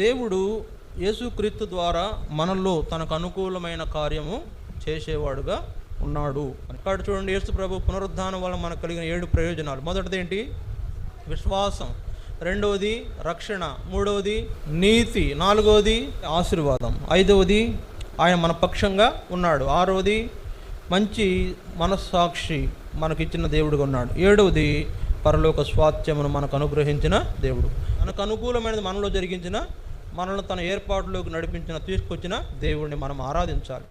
దేవుడు యేసుక్రీస్తు ద్వారా మనలో తనకు అనుకూలమైన కార్యము చేసేవాడుగా ఉన్నాడు. ఇక్కడ చూడండి యేసు ప్రభు పునరుద్ధానం వల్ల మనకు కలిగిన ఏడు ప్రయోజనాలు. మొదటిది ఏంటి విశ్వాసం. రెండవది రక్షణ. మూడవది నీతి. నాలుగవది ఆశీర్వాదం. ఐదవది ఆయన మన పక్షంగా ఉన్నాడు. ఆరవది మంచి మనస్సాక్షి మనకిచ్చిన దేవుడుగా ఉన్నాడు. ఏడవది పరలోక స్వాత్యమును మనకు అనుగ్రహించిన దేవుడు. మనకు అనుకూలమైనది మనలో జరిగించిన మనల్ని తన ఏర్పాటులోకి నడిపించిన తీసుకొచ్చిన దేవుడిని మనం ఆరాధించాలి.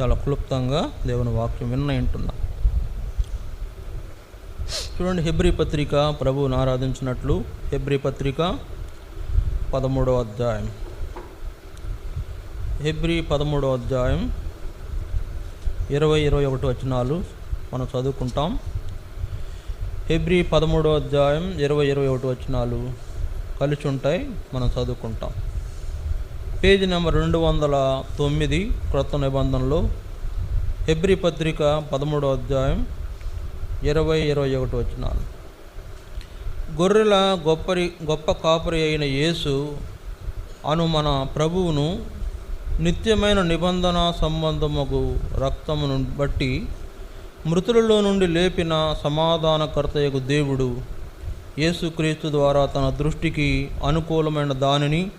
చాలా క్లుప్తంగా దేవుని వాక్యం విన్న వింటున్నా. చూడండి హెబ్రి పత్రిక ప్రభువుని ఆరాధించినట్లు హెబ్రి పత్రిక పదమూడవ అధ్యాయం. హెబ్రి పదమూడవ అధ్యాయం ఇరవై ఇరవై ఒకటి వచనాలు మనం చదువుకుంటాం. హెబ్రి పదమూడో అధ్యాయం ఇరవై ఇరవై ఒకటి వచనాలు కలిసి ఉంటాయి మనం చదువుకుంటాం. పేజీ నెంబర్ రెండు వందల తొమ్మిది క్రొత్త నిబంధనలో. హెబ్రి పత్రిక పదమూడో అధ్యాయం ఇరవై ఇరవై ఒకటి వచ్చినాలు గొర్రెల గొప్పరి గొప్ప కాపరి అయిన యేసు అను మన ప్రభువును నిత్యమైన నిబంధన సంబంధముకు రక్తమును బట్టి మృతులలో నుండి లేపిన సమాధానకర్తయకు దేవుడు యేసుక్రీస్తు ద్వారా తన దృష్టికి అనుకూలమైన దానిని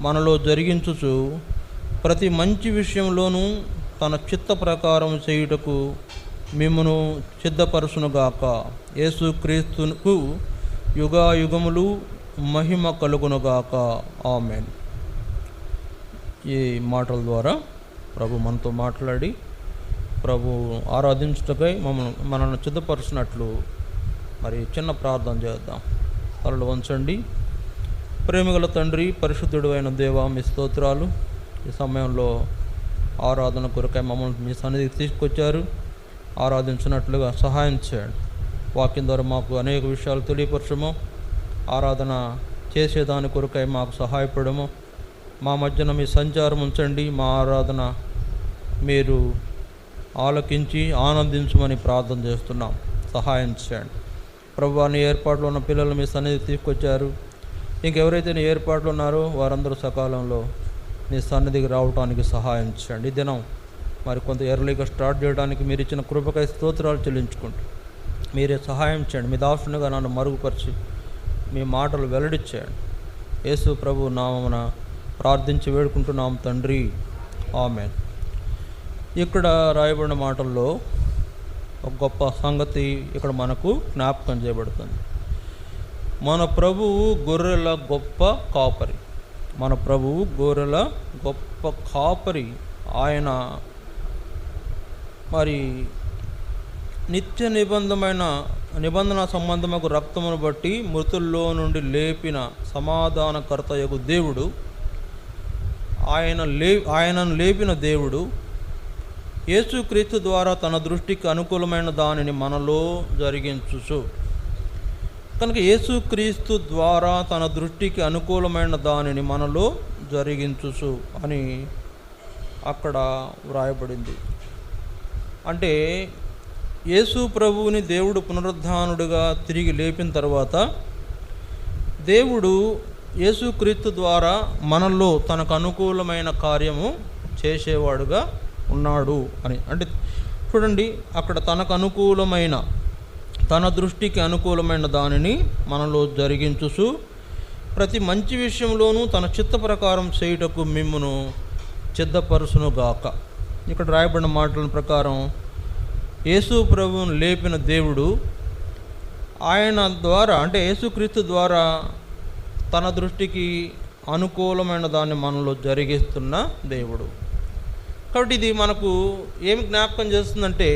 మనలో జరిగించుచు ప్రతి మంచి విషయంలోనూ తన చిత్త ప్రకారం చేయుటకు మిమ్మను సిద్ధపరచునుగాక. యేసుక్రీస్తుకు యుగాయుగములు మహిమ కలుగునుగాక. ఆమెన్. ఈ మాటల ద్వారా ప్రభు మనతో మాట్లాడి ప్రభు ఆరాధించుటకై మమ్మల్ని మనల్ని సిద్ధపరుచినట్లు మరి చిన్న ప్రార్థన చేద్దాం. తలలు వంచండి. ప్రేమిగల తండ్రి పరిశుద్ధుడు అయిన దేవ మీ స్తోత్రాలు ఈ సమయంలో ఆరాధన కొరకై మమ్మల్ని మీ సన్నిధికి తీసుకొచ్చారు. ఆరాధించినట్లుగా సహాయం చేయండి. వాక్యం ద్వారా మాకు అనేక విషయాలు తెలియపరచము. ఆరాధన చేసేదాని కొరకై మాకు సహాయపడము. మా మధ్యన మీ సంచారం ఉంచండి మా ఆరాధన మీరు ఆలకించి ఆనందించమని ప్రార్థన చేస్తున్నాం. సహాయం చేయండి. ప్రభు నీ ఏర్పాట్లో ఉన్న పిల్లలు మీ సన్నిధి తీసుకొచ్చారు. ఇంకెవరైతే నీ ఏర్పాట్లు ఉన్నారో వారందరూ సకాలంలో నీ సన్నిధికి రావడానికి సహాయం చేయండి. దినం మరి కొంత ఎర్లీగా స్టార్ట్ చేయడానికి మీరు ఇచ్చిన కృపకై స్తోత్రాలు చెల్లించుకుంటూ మీరే సహాయం చేయండి. మీ దాసునిగా నన్ను మరుగుపరిచి మీ మాటలు వెల్లడిచ్చేయండి యేసు ప్రభు నామమున ప్రార్థించి వేడుకుంటున్నాం తండ్రి. ఆమె ఇక్కడ రాయబడిన మాటల్లో ఒక గొప్ప సంగతి ఇక్కడ మనకు జ్ఞాపకం చేయబడుతుంది. మన ప్రభువు గొర్రెల గొప్ప కాపరి. మన ప్రభువు గొర్రెల గొప్ప కాపరి. ఆయన మరి నిత్య నిబంధమైన నిబంధన సంబంధముకు రక్తమును బట్టి మృతుల్లో నుండి లేపిన సమాధానకర్తయకు దేవుడు. ఆయన లే ఆయనను లేపిన దేవుడు యేసుక్రీస్తు ద్వారా తన దృష్టికి అనుకూలమైన దానిని మనలో జరిగించుచు. కనుక యేసుక్రీస్తు ద్వారా తన దృష్టికి అనుకూలమైన దానిని మనలో జరిగించుచు అని అక్కడ వ్రాయబడింది. అంటే యేసు ప్రభువుని దేవుడు పునరుద్ధానుడిగా తిరిగి లేపిన తర్వాత దేవుడు యేసుక్రీస్తు ద్వారా మనలో తనకు అనుకూలమైన కార్యము చేసేవాడుగా ఉన్నాడు అని. అంటే చూడండి అక్కడ తనకు అనుకూలమైన తన దృష్టికి అనుకూలమైన దానిని మనలో జరిగించుసు ప్రతి మంచి విషయంలోనూ తన చిత్త ప్రకారం చేయుటకు మిమ్మును సిద్ధపరుసునుగాక ఇక్కడ రాయబడిన మాటల ప్రకారం యేసు ప్రభువును లేపిన దేవుడు ఆయన ద్వారా అంటే యేసుక్రీస్తు ద్వారా తన దృష్టికి అనుకూలమైన దాన్ని మనలో జరిగిస్తున్న దేవుడు. కాబట్టి ఇది మనకు ఏమి జ్ఞాపకం చేస్తుందంటే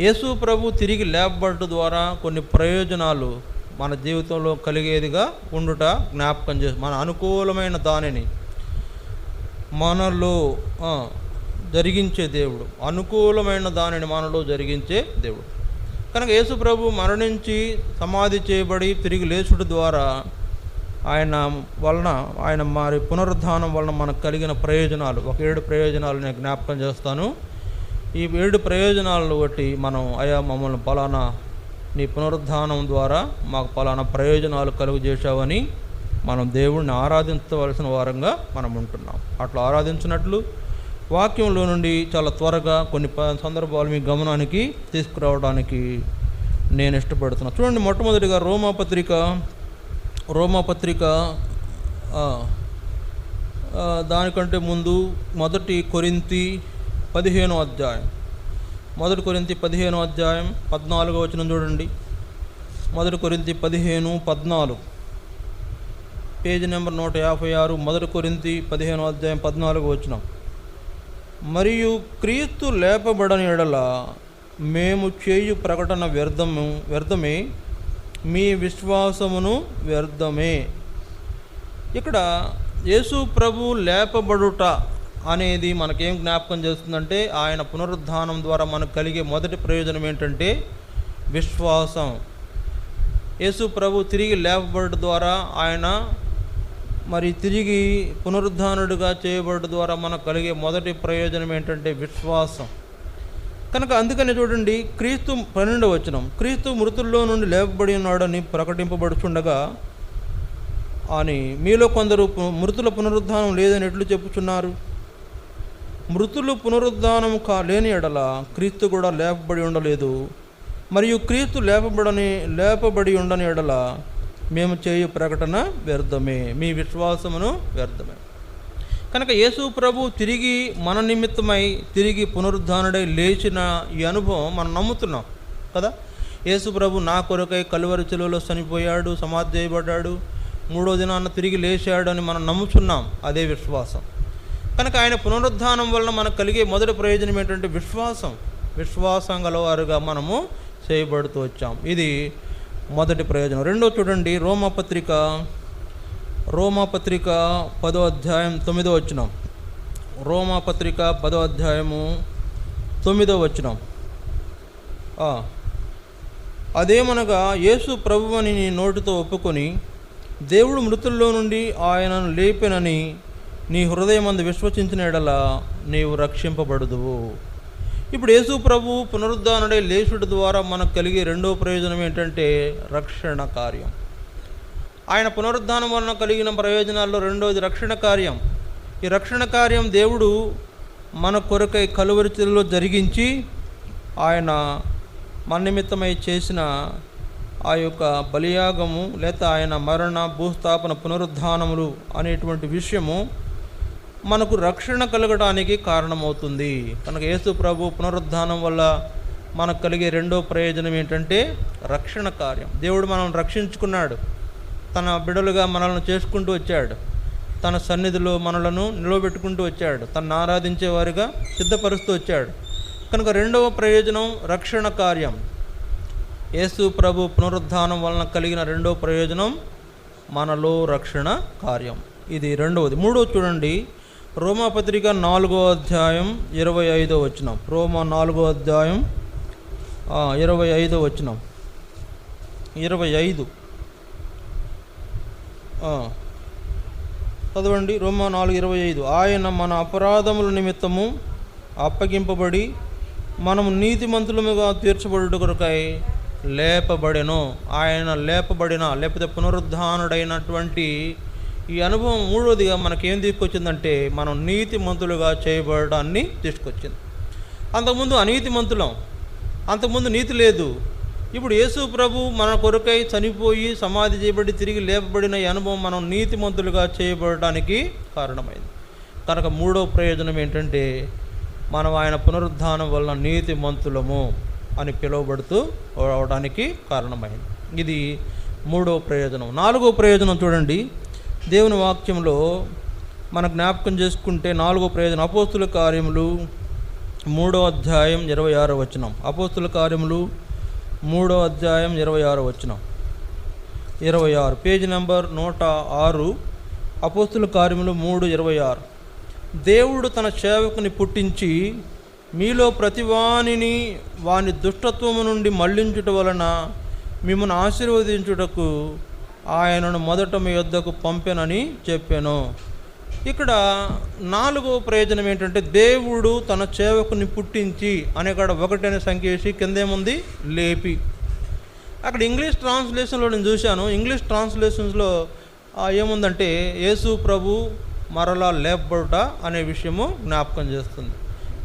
యేసు ప్రభు తిరిగి లేపబడ్డ ద్వారా కొన్ని ప్రయోజనాలు మన జీవితంలో కలిగేదిగా ఉండుట జ్ఞాపకం చేస్తుంది మన అనుకూలమైన దానిని మనలో జరిగించే దేవుడు. అనుకూలమైన దానిని మనలో జరిగించే దేవుడు. కనుక యేసు ప్రభు మరణించి సమాధి చేయబడి తిరిగి లేచుట ద్వారా ఆయన వలన ఆయన మరి పునరుద్ధానం వలన మనకు కలిగిన ప్రయోజనాలు. ఒక ఏడు ప్రయోజనాలు నేను జ్ఞాపకం చేస్తాను. ఈ ఏడు ప్రయోజనాలను బట్టి మనం అయా మమ్మల్ని పలానా నీ పునరుద్ధానం ద్వారా మాకు పలానా ప్రయోజనాలు కలుగు చేశావని మనం దేవుణ్ణి ఆరాధించవలసిన వారంగా మనం ఉంటున్నాం. అట్లా ఆరాధించినట్లు వాక్యంలో నుండి చాలా త్వరగా కొన్ని ప- సందర్భాలు మీ గమనానికి తీసుకురావడానికి నేను ఇష్టపడుతున్నాను చూడండి మొట్టమొదటిగా రోమాపత్రిక రోమపత్రిక దానికంటే ముందు మొదటి కొరింతి పదిహేనో అధ్యాయం. మొదటి కొరింతి పదిహేనో అధ్యాయం పద్నాలుగో వచనం చూడండి. మొదటి కొరింతి పదిహేను పద్నాలుగు. పేజీ నెంబర్ నూట యాభై ఆరు మొదటి కొరింతి పదిహేనో అధ్యాయం పద్నాలుగు వచనం. మరియు క్రీస్తు లేపబడని ఎడల మేము చేయు ప్రకటన వ్యర్థము వ్యర్థమే మీ విశ్వాసమును వ్యర్థమే. ఇక్కడ యేసు ప్రభు లేపబడుట అనేది మనకేం జ్ఞాపకం చేస్తుందంటే ఆయన పునరుద్ధానం ద్వారా మనకు కలిగే మొదటి ప్రయోజనం ఏంటంటే విశ్వాసం. యేసు ప్రభు తిరిగి లేపబడట ద్వారా ఆయన మరి తిరిగి పునరుద్ధానుడిగా చేయబడట ద్వారా మనకు కలిగే మొదటి ప్రయోజనం ఏంటంటే విశ్వాసం. కనుక అందుకని చూడండి క్రీస్తు పన్నెండు వచనం. క్రీస్తు మృతుల్లో నుండి లేపబడి ఉన్నాడని ప్రకటింపబడుచుండగా అని మీలో కొందరు మృతుల పునరుద్ధానం లేదని ఎట్లు చెప్పుచున్నారు? మృతులు పునరుద్ధానం కా లేని ఎడల క్రీస్తు కూడా లేపబడి ఉండలేదు. మరియు క్రీస్తు లేపబడని లేపబడి ఉండని ఎడల మేము చేయు ప్రకటన వ్యర్థమే. మీ విశ్వాసమును వ్యర్థమే. కనుక యేసు ప్రభు తిరిగి మన నిమిత్తమై తిరిగి పునరుద్ధానుడై లేచిన ఈ అనుభవం మనం నమ్ముతున్నాం కదా? యేసు ప్రభు నా కొరకై కలువరి చెలువలో చనిపోయాడు సమాధి చేయబడ్డాడు మూడో దినాన్న తిరిగి లేచాడు అని మనం నమ్ముచున్నాం అదే విశ్వాసం. కనుక ఆయన పునరుద్ధానం వలన మనకు కలిగే మొదటి ప్రయోజనం ఏంటంటే విశ్వాసం. విశ్వాసం గలవారుగా మనము చేయబడుతూ వచ్చాం. ఇది మొదటి ప్రయోజనం. రెండో చూడండి రోమపత్రిక రోమాపత్రిక పదో అధ్యాయం తొమ్మిదో వచనం. రోమాపత్రిక పదో అధ్యాయము తొమ్మిదో వచ్చినం అదేమనగా యేసు ప్రభువని నీ నోటితో ఒప్పుకొని దేవుడు మృతుల్లో నుండి ఆయనను లేపెనని నీ హృదయమందు విశ్వసించిన ఎడల నీవు రక్షింపబడదువు. ఇప్పుడు యేసు ప్రభు పునరుద్ధానుడే లేచుడు ద్వారా మనకు కలిగే రెండో ప్రయోజనం ఏంటంటే రక్షణ కార్యం. ఆయన పునరుద్ధానం వలన కలిగిన ప్రయోజనాల్లో రెండోది రక్షణ కార్యం. ఈ రక్షణ కార్యం దేవుడు మన కొరకై కలువరిలో జరిగించి ఆయన మన నిమిత్తమై చేసిన ఆ యొక్క బలియాగము లేదా ఆయన మరణ భూస్థాపన పునరుద్ధానములు అనేటువంటి విషయము మనకు రక్షణ కలగడానికి కారణమవుతుంది. కనుక యేసు ప్రభు పునరుద్ధానం వల్ల మనకు కలిగే రెండో ప్రయోజనం ఏంటంటే రక్షణ కార్యం. దేవుడు మనం రక్షించుకున్నాడు. తన బిడలుగా మనల్ని చేసుకుంటూ వచ్చాడు. తన సన్నిధిలో మనలను నిలవబెట్టుకుంటూ వచ్చాడు. తను ఆరాధించే వారిగా సిద్ధపరుస్తూ వచ్చాడు. కనుక రెండవ ప్రయోజనం రక్షణ కార్యం. యేసు ప్రభు పునరుద్ధానం వలన కలిగిన రెండవ ప్రయోజనం మనలో రక్షణ కార్యం. ఇది రెండవది. మూడో చూడండి. రోమాపత్రిక నాలుగో అధ్యాయం ఇరవై ఐదో వచనం. రోమా నాలుగో అధ్యాయం ఇరవై ఐదో వచనం. ఇరవై ఐదు. చదవండి రోమా నాలుగు ఇరవై ఐదు. ఆయన మన అపరాధముల నిమిత్తము అప్పగింపబడి మనము నీతిమంతులముగా తీర్చబడుట కొరకై లేపబడెను. ఆయన లేపబడిన లేకపోతే పునరుద్ధానుడైనటువంటి ఈ అనుభవం మూడవదిగా మనకేం తీసుకొచ్చిందంటే మనం నీతిమంతులుగా చేయబడడాన్ని తీసుకొచ్చింది. అంతకుముందు అనీతిమంతులం అంతకుముందు నీతి లేదు. ఇప్పుడు యేసు ప్రభు మన కొరకై చనిపోయి సమాధి చేయబడి తిరిగి లేపబడిన అనుభవం మనం నీతిమంతులుగా చేయబడటానికి కారణమైంది. కనుక మూడో ప్రయోజనం ఏంటంటే మనం ఆయన పునరుద్ధానం వలన నీతిమంతులము అని పిలువబడుతూ అవడానికి కారణమైంది. ఇది మూడో ప్రయోజనం. నాలుగో ప్రయోజనం చూడండి. దేవుని వాక్యంలో మన జ్ఞాపకం చేసుకుంటే నాలుగో ప్రయోజనం. అపోస్తుల కార్యములు మూడో అధ్యాయం ఇరవై ఆరో వచనం. అపోస్తుల కార్యములు మూడో అధ్యాయం ఇరవై ఆరు వచ్చిన ఇరవై ఆరు. పేజీ నెంబర్ నూట ఆరు. అపోస్తుల కార్యములు మూడు ఇరవై ఆరు. దేవుడు తన సేవకుని పుట్టించి మీలో ప్రతివానిని వాని దుష్టత్వము నుండి మళ్ళించుట వలన మిమ్మల్ని ఆశీర్వదించుటకు ఆయనను మొదట మీ యొద్దకు పంపెనని చెప్పాను. ఇక్కడ నాలుగో ప్రయోజనం ఏంటంటే దేవుడు తన సేవకుని పుట్టించి అనే కాడ ఒకటి సంఖ్య వేసి కిందేముంది? లేపి. అక్కడ ఇంగ్లీష్ ట్రాన్స్లేషన్లో నేను చూశాను. ఇంగ్లీష్ ట్రాన్స్లేషన్స్లో ఏముందంటే యేసు ప్రభు మరలా లేపబడుట అనే విషయము జ్ఞాపకం చేస్తుంది.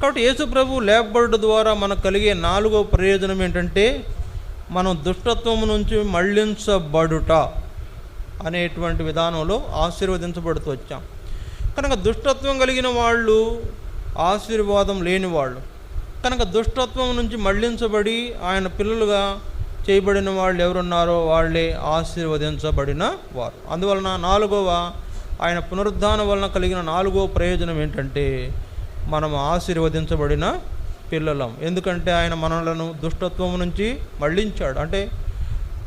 కాబట్టి యేసు ప్రభు లేపబడుట ద్వారా మనకు కలిగే నాలుగో ప్రయోజనం ఏంటంటే మనం దుష్టత్వం నుంచి మళ్ళించబడుట అనేటువంటి విధానంలో ఆశీర్వదించబడుతూ వచ్చాం. కనుక దుష్టత్వం కలిగిన వాళ్ళు ఆశీర్వాదం లేని వాళ్ళు. కనుక దుష్టత్వం నుంచి మళ్ళించబడి ఆయన పిల్లలుగా చేయబడిన వాళ్ళు ఎవరున్నారో వాళ్ళే ఆశీర్వదించబడిన వారు. అందువలన నాలుగవ ఆయన పునరుద్ధానం వలన కలిగిన నాలుగో ప్రయోజనం ఏంటంటే మనం ఆశీర్వదించబడిన పిల్లలం. ఎందుకంటే ఆయన మనలను దుష్టత్వం నుంచి మళ్ళించాడు అంటే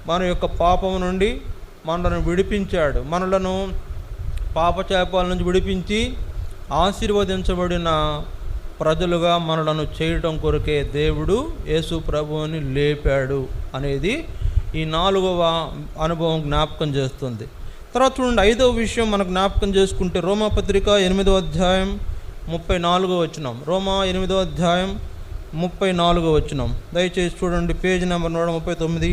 మన యొక్క పాపము నుండి మనలను విడిపించాడు. మనలను పాపచేపాల నుంచి విడిపించి ఆశీర్వదించబడిన ప్రజలుగా మనలను చేయటం కొరకే దేవుడు యేసు ప్రభువుని లేపాడు అనేది ఈ నాలుగవ అనుభవం జ్ఞాపకం చేస్తుంది. తర్వాత చూడండి ఐదవ విషయం మనకు జ్ఞాపకం చేసుకుంటే రోమాపత్రిక ఎనిమిదో అధ్యాయం ముప్పై నాలుగో వచ్చినాం రోమా ఎనిమిదో అధ్యాయం ముప్పై నాలుగో వచ్చినాం దయచేసి చూడండి పేజ్ నెంబర్ నూట ముప్పై తొమ్మిది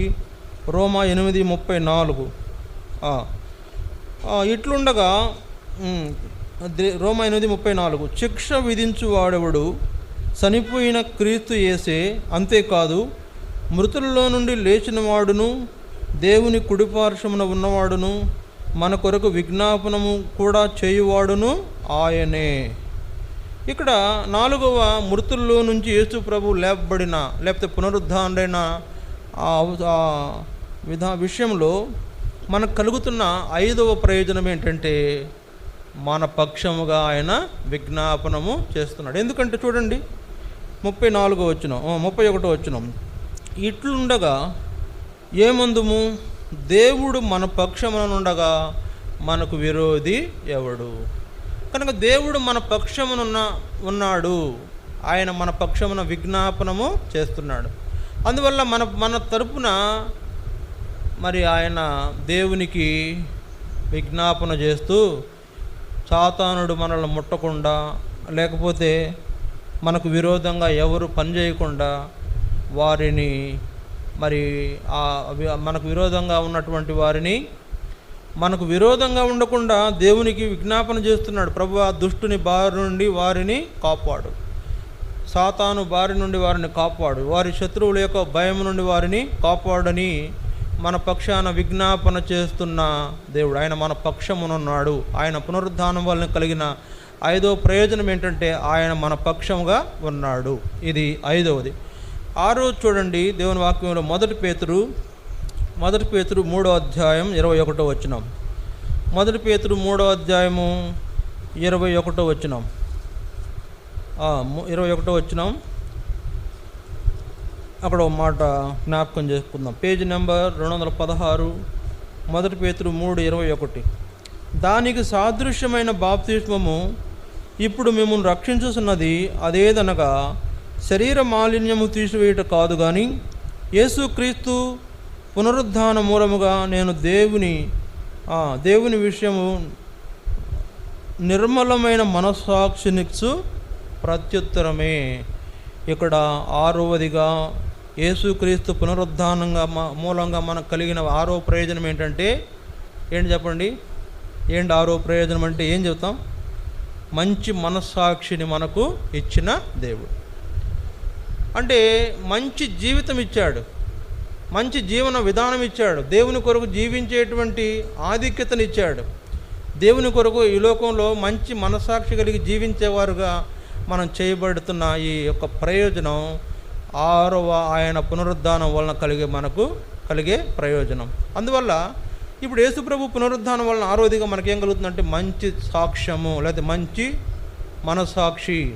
రోమా ఎనిమిది ముప్పై నాలుగు. ఇట్లుండగా రోమ రోమా ఎనిమిది ముప్పై నాలుగు. శిక్ష విధించువాడెవడు? చనిపోయిన క్రీస్తు యేసే అంతేకాదు మృతులలో నుండి లేచిన వాడును దేవుని కుడిపార్శ్వమున ఉన్నవాడును మన కొరకు విజ్ఞాపనము కూడా చేయువాడును ఆయనే. ఇక్కడ నాలుగవ మృతుల్లో నుంచి యేసు ప్రభు లేపబడిన లేకపోతే పునరుద్ధారుడైన విధా విషయంలో మనకు కలుగుతున్న ఐదవ ప్రయోజనం ఏంటంటే మన పక్షముగా ఆయన విజ్ఞాపనము చేస్తున్నాడు. ఎందుకంటే చూడండి ముప్పై నాలుగో వచ్చిన ముప్పై ఒకటో వచ్చిన ఇట్లుండగా ఏమందుము? దేవుడు మన పక్షమునుండగా మనకు విరోధి ఎవడు? కనుక దేవుడు మన పక్షమునున్న ఉన్నాడు. ఆయన మన పక్షమున విజ్ఞాపనము చేస్తున్నాడు. అందువల్ల మన మన తరపున మరి ఆయన దేవునికి విజ్ఞాపన చేస్తూ సాతానుడు మనల్ని ముట్టకుండా లేకపోతే మనకు విరోధంగా ఎవరు పనిచేయకుండా వారిని మరి ఆ మనకు విరోధంగా ఉన్నటువంటి వారిని మనకు విరోధంగా ఉండకుండా దేవునికి విజ్ఞాపన చేస్తున్నాడు. ప్రభు ఆ దుష్టుని బారి నుండి వారిని కాపాడు. సాతాను బారి నుండి వారిని కాపాడు. వారి శత్రువుల యొక్క భయం నుండి వారిని కాపాడని మన పక్షాన విజ్ఞాపన చేస్తున్న దేవుడు. ఆయన మన పక్షమునున్నాడు. ఆయన పునరుద్ధానం వలన కలిగిన ఐదో ప్రయోజనం ఏంటంటే ఆయన మన పక్షముగా ఉన్నాడు. ఇది ఐదవది. ఆరో చూడండి దేవుని వాక్యంలో మొదటి పేతురు మొదటి పేతురు మూడో అధ్యాయం ఇరవై ఒకటో వచ్చినాం మొదటి పేతురు మూడో అధ్యాయము ఇరవై ఒకటో వచ్చినాం ఇరవై ఒకటో వచ్చినాం అక్కడ ఒక మాట జ్ఞాపకం చేసుకుందాం. పేజ్ నెంబర్ రెండు వందల పదహారు మొదటి పేతులు మూడు ఇరవై ఒకటి. దానికి సాదృశ్యమైన బాప్తిష్మము ఇప్పుడు మిమ్మల్ని రక్షించుతున్నది అదేదనగా శరీర మాలిన్యము తీసివేయట కాదు కానీ యేసుక్రీస్తు పునరుద్ధాన మూలముగా నేను దేవుని దేవుని విషయము నిర్మలమైన మనస్సాక్షినిక్సు ప్రత్యుత్తరమే. ఇక్కడ ఆరవదిగా యేసుక్రీస్తు పునరుద్ధానంగా మూలంగా మనకు కలిగిన ఆరో ప్రయోజనం ఏంటంటే ఏంటి చెప్పండి? ఏంటి ఆరో ప్రయోజనం అంటే ఏం చెప్తాం మంచి మనస్సాక్షిని మనకు ఇచ్చిన దేవుడు. అంటే మంచి జీవితం ఇచ్చాడు. మంచి జీవన విధానం ఇచ్చాడు. దేవుని కొరకు జీవించేటువంటి ఆధిక్యతను ఇచ్చాడు. దేవుని కొరకు ఈ లోకంలో మంచి మనసాక్షి కలిగి జీవించేవారుగా మనం చేయబడుతున్న ఈ యొక్క ప్రయోజనం ఆరవ ఆయన పునరుద్ధానం వలన కలిగే మనకు కలిగే ప్రయోజనం. అందువల్ల ఇప్పుడు యేసుప్రభు పునరుద్ధానం వలన ఆరోదిగా మనకేం కలుగుతుందంటే మంచి సాక్ష్యము లేకపోతే మంచి మనసాక్షి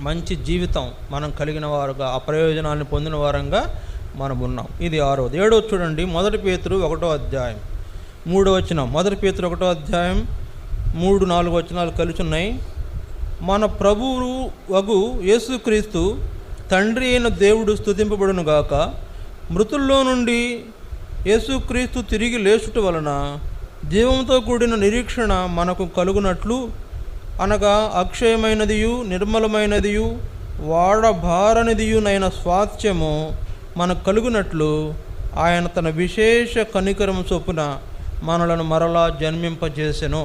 మంచి జీవితం మనం కలిగిన వారుగా ఆ ప్రయోజనాన్ని పొందిన వారంగా మనం ఉన్నాం ఇది ఆరోది ఏడో చూడండి. మొదటి పేతురు ఒకటో అధ్యాయం. మూడో వచనం. మొదటి పేతురు ఒకటో అధ్యాయం. మూడు నాలుగు వచనాలు కలిసి ఉన్నాయి మన ప్రభువు వగు యేసుక్రీస్తు తండ్రి అయిన దేవుడు స్తుతింపబడును గాక మృతుల్లో నుండి యేసుక్రీస్తు తిరిగి లేచుట వలన జీవంతో కూడిన నిరీక్షణ మనకు కలుగునట్లు అనగా అక్షయమైనదియు నిర్మలమైనదియు వాడభారనిదియునైన స్వాస్థ్యము మనకు కలుగునట్లు ఆయన తన విశేష కనికరము చొప్పున మనలను మరలా జన్మింపజేసెను.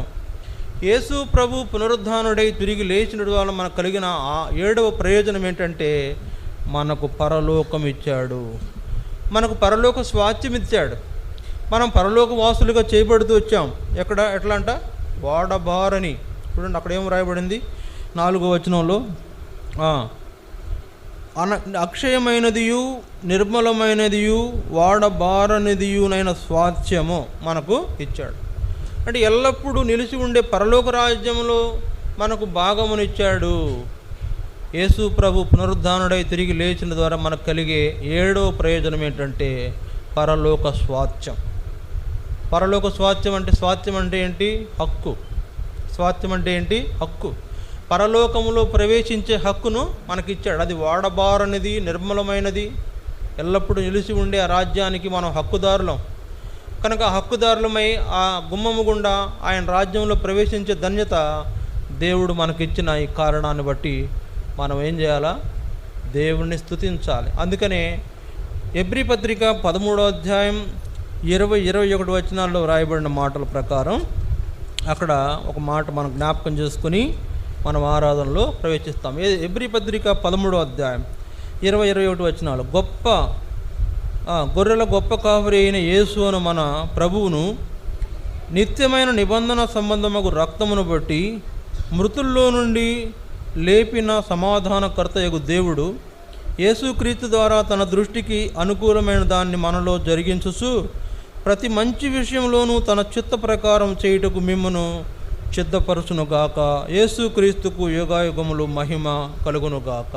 యేసు ప్రభు పునరుద్ధానుడై తిరిగి లేచిన వల్ల మనకు కలిగిన ఆ ఏడవ ప్రయోజనం ఏంటంటే మనకు పరలోకం ఇచ్చాడు. మనకు పరలోక స్వాస్థ్యం ఇచ్చాడు. మనం పరలోక వాసులుగా చేయబడుతూ వచ్చాం. ఎక్కడ? ఎట్లా అంట వాడబారని చూడండి అక్కడ ఏం రాయబడింది నాలుగో వచనంలో. అన అక్షయమైనదియు నిర్మలమైనదియు వాడబారనిదియునైన స్వాస్థ్యము మనకు ఇచ్చాడు. అంటే ఎల్లప్పుడూ నిలిచి ఉండే పరలోక రాజ్యంలో మనకు భాగమునిచ్చాడు. యేసు ప్రభు పునరుద్ధానుడై తిరిగి లేచిన ద్వారా మనకు కలిగే ఏడో ప్రయోజనం ఏంటంటే పరలోక స్వాత్యం. పరలోక స్వాత్యం అంటే స్వాత్యం అంటే ఏంటి? హక్కు. స్వాత్యం అంటే ఏంటి? హక్కు. పరలోకములో ప్రవేశించే హక్కును మనకిచ్చాడు. అది వాడబారనిది నిర్మలమైనది. ఎల్లప్పుడూ నిలిచి ఉండే ఆ రాజ్యానికి మనం హక్కుదారులం. కనుక ఆ హక్కుదారులమై ఆ గుమ్మము గుండా ఆయన రాజ్యంలో ప్రవేశించే ధన్యత దేవుడు మనకిచ్చిన ఈ కారణాన్ని బట్టి మనం ఏం చేయాలా? దేవుణ్ణి స్థుతించాలి అందుకనే ఎబ్రి పత్రిక పదమూడో అధ్యాయం ఇరవై ఇరవై ఒకటి వచనాల్లో వ్రాయబడిన మాటల ప్రకారం అక్కడ ఒక మాట మనం జ్ఞాపకం చేసుకుని మనం ఆరాధనలో ప్రవేశిస్తాం. ఎబ్రి పత్రిక పదమూడో అధ్యాయం ఇరవై ఇరవై ఒకటి వచనాలు. గొప్ప గొర్రెల గొప్ప కావరి అయిన యేసు అను మన ప్రభువును నిత్యమైన నిబంధన సంబంధముకు రక్తమును బట్టి మృతుల్లో నుండి లేపిన సమాధానకర్త యగు దేవుడు యేసుక్రీస్తు ద్వారా తన దృష్టికి అనుకూలమైన దాన్ని మనలో జరిగించుచు ప్రతి మంచి విషయంలోనూ తన చిత్త ప్రకారం చేయుటకు మిమ్మను సిద్ధపరచునుగాక. యేసుక్రీస్తుకు యుగాయుగములు మహిమ కలుగునుగాక.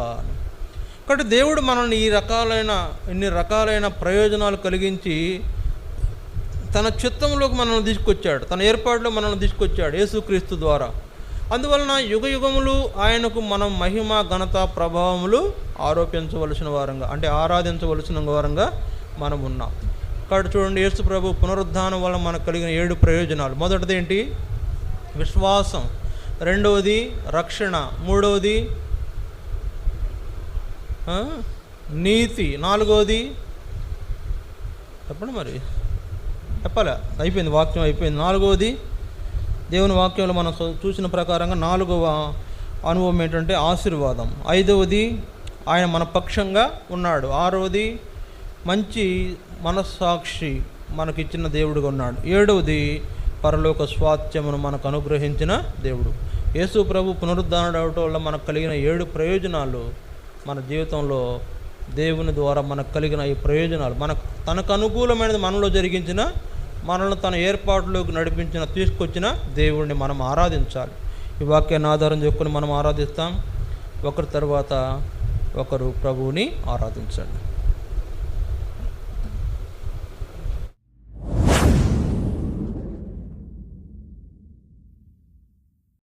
కాబట్టి దేవుడు మనల్ని ఈ రకాలైన ఇన్ని రకాలైన ప్రయోజనాలు కలిగించి తన చిత్తంలోకి మనల్ని తీసుకొచ్చాడు. తన ఏర్పాటులో మనల్ని తీసుకొచ్చాడు యేసుక్రీస్తు ద్వారా. అందువలన యుగ యుగములు ఆయనకు మనం మహిమ ఘనత ప్రభావములు ఆరోపించవలసిన వారంగా అంటే ఆరాధించవలసిన వారంగా మనం ఉన్నాం కాబట్టి చూడండి యేసు ప్రభు పునరుద్ధానం వల్ల మనకు కలిగిన ఏడు ప్రయోజనాలు. మొదటిది ఏంటి? విశ్వాసం. రెండవది రక్షణ. మూడవది నీతి. నాలుగవది చెప్పండి మరి. చెప్పాలా? అయిపోయింది వాక్యం అయిపోయింది. నాలుగవది దేవుని వాక్యంలో మనం చూసిన ప్రకారంగా నాలుగవ అనుభవం ఏంటంటే ఆశీర్వాదం. ఐదవది ఆయన మన పక్షంగా ఉన్నాడు. ఆరవది మంచి మనస్సాక్షి మనకిచ్చిన దేవుడుగా ఉన్నాడు. ఏడవది పరలోక స్వాస్థ్యమును మనకు అనుగ్రహించిన దేవుడు. యేసు ప్రభు పునరుద్ధానుడు అవటం వల్ల మనకు కలిగిన ఏడు ప్రయోజనాలు మన జీవితంలో దేవుని ద్వారా మనకు కలిగిన ఈ ప్రయోజనాలు. మనకు తనకు అనుకూలమైనది మనలో జరిగించిన మనల్ని తన ఏర్పాటులోకి నడిపించిన తీసుకొచ్చిన దేవుణ్ణి మనం ఆరాధించాలి. ఈ వాక్యాన్ని ఆధారం చేసుకుని మనం ఆరాధిస్తాం. ఒకరి తర్వాత ఒకరు ప్రభువుని ఆరాధించండి.